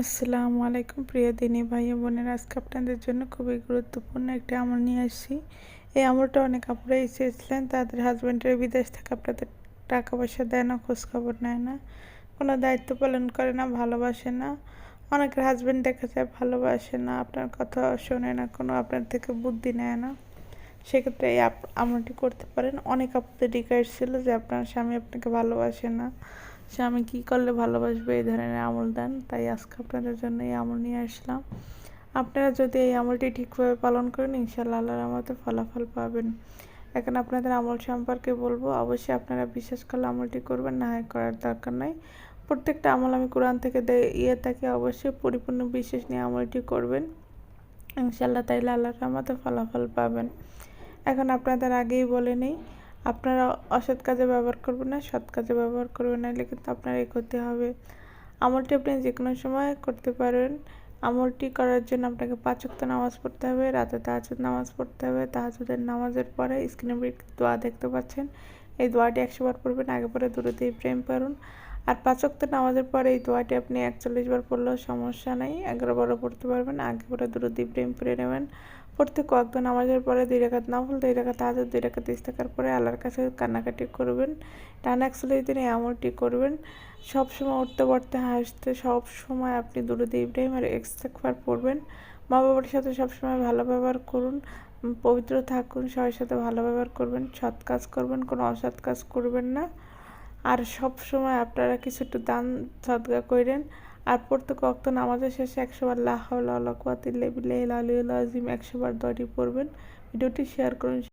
আসসালামু আলাইকুম প্রিয় দিনী ভাই বোনের, আজকে আপনাদের জন্য খুবই গুরুত্বপূর্ণ একটি আমল নিয়ে আসছি। এই আমলটা অনেক আপুরা এসেছিলেন তাদের হাজব্যান্ডের বিদেশ থেকে আপনাদের টাকা পয়সা দেয় না, খোঁজখবর নেয় না, কোনো দায়িত্ব পালন করে না, ভালোবাসে না, অনেকের হাজব্যান্ড দেখা যায় ভালোবাসে না, আপনার কথা শোনে না, কোনো আপনার থেকে বুদ্ধি নেয় না। সেক্ষেত্রে এই আমলটি করতে পারেন। অনেক আপনাদের রিকোয়েস্ট ছিল যে আপনার স্বামী আপনাকে ভালোবাসে না স্বামী কী করলে ভালোবাসবে? এই ধরনের আমল দেন। তাই আজকে আপনাদের জন্য এই আমল নিয়ে আসলাম। আপনারা যদি এই আমলটি ঠিকভাবে পালন করেন ইনশাল্লাহ আল্লাহর রহমতে ফলাফল পাবেন। এখন আপনাদের আমল সম্পর্কে বলব। অবশ্যই আপনারা বিশ্বাস করলে আমলটি করবেন, না হয় করার দরকার নাই। প্রত্যেকটা আমল আমি কোরআন থেকে ইয়ে থাকে অবশ্যই পরিপূর্ণ বিশ্বাস নিয়ে আমলটি করবেন। ইনশাল্লাহ তাইলে আল্লাহর রহমতে ফলাফল পাবেন। এখন আপনাদের আগেই বলে নেই আপনারা অসৎ কাজে ব্যবহার করবেন না, সৎ কাজে ব্যবহার করবেন না এলে কিন্তু আপনার এই ক্ষতি হবে। আমলটি আপনি যে কোনো সময় করতে পারেন। আমলটি করার জন্য আপনাকে পাঁচ নামাজ পড়তে হবে, রাতে তাহাজুদ নামাজ পড়তে হবে তাহাজুদের নামাজের পরে স্ক্রিনে দোয়া দেখতে পাচ্ছেন। এই দোয়াটি একশোবার পড়বেন, আগে পরে দূরতে প্রেম করুন আর পাঁচ ওয়াক্ত নামাজের পরে এই দোয়াটি আপনি একচল্লিশ বার পড়লেও সমস্যা নেই, এগারো বারও পড়তে পারবেন, আগে পরে দূরতে প্রেম পড়ে নেবেন। প্রত্যেক ওয়াক্ত নামাজের পরে দুই রেখাত নাফল, দুই রেখাত হাজার দুই রেখাত ইস্তেকার পরে আল্লাহর কাছে কান্নাকাটি করবেন। টান একচল্লিশ দিনে আমলটি করবেন। সবসময় উঠতে, পড়তে, হাসতে সব সময় আপনি দুরুদ ইব্রাহিম আর এক্সতেকবার পড়বেন। মা বাবার সাথে সবসময় ভালো ব্যবহার করুন, পবিত্র থাকুন, সবার সাথে ভালো ব্যবহার করবেন, সৎ কাজ করবেন, কোনো অসৎ কাজ করবেন না। আর সব সময় আপনারা কিছু একটু দান সদগা করেন আর প্রত্যেক অক্ত নামাজের শেষে একশো বার লাহ কুয়াতিল্লাহ আজিম একশো বার দড়ি পড়বেন ভিডিওটি শেয়ার করুন।